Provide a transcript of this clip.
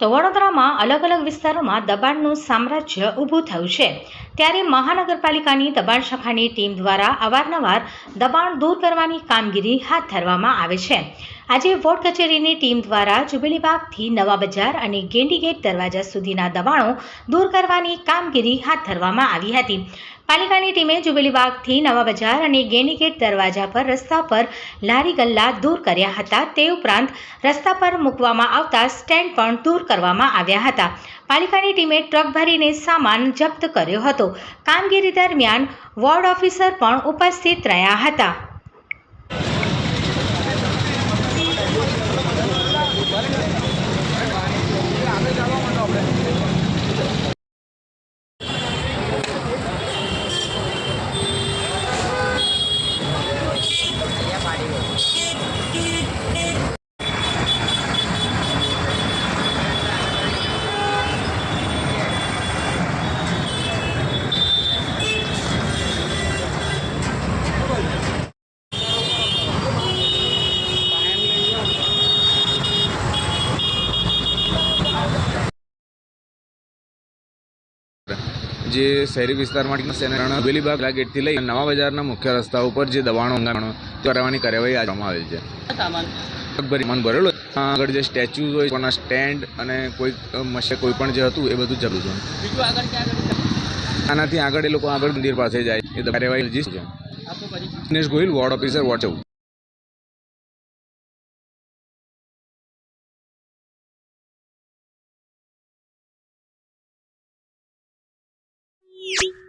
તો વડોદરામાં અલગ અલગ વિસ્તારોમાં દબાણનું સામ્રાજ્ય ઊભું થયું છે. ત્યારે મહાનગરપાલિકાની દબાણ શાખાની ટીમ દ્વારા અવારનવાર દબાણ દૂર કરવાની કામગીરી હાથ ધરવામાં આવે છે. આજે વોર્ડ કચેરીની ટીમ દ્વારા જુબેલીબાગથી નવા બજાર અને ગેંડીગેટ દરવાજા સુધીના દબાણો દૂર કરવાની કામગીરી હાથ ધરવામાં આવી હતી. પાલિકાની ટીમે જુબેલીબાગથી નવા બજાર અને ગેનીગેટ દરવાજા પર રસ્તા પર લારી ગલ્લા દૂર કર્યા હતા. તે ઉપરાંત રસ્તા પર મૂકવામાં આવતા સ્ટેન્ડ પણ દૂર કરવામાં આવ્યા હતા. પાલિકાની ટીમે ટ્રક ભરીને સામાન જપ્ત કર્યો હતો. કામગીરી દરમિયાન વોર્ડ ઓફિસર પણ ઉપસ્થિત રહ્યા હતા. જે શહેરી વિસ્તારમાં ભાગ હવેલીબાગ ગેટથી લઈ નવા બજારના મુખ્ય રસ્તા ઉપર જે દબાણો અંગાણો કરવાની કાર્યવાહી કરવામાં આવેલ છે. મન ભરેલો આગળ જે સ્ટેચ્યુ હોય કોના સ્ટેન્ડ અને કોઈ મશે કોઈ પણ જે હતું એ બધું જરૂર છે. આનાથી આગળ એ લોકો આગળ મંદિર પાસે જાય એ કાર્યવાહી છે. Dinesh Gohil ward officer watch ચૌદ. you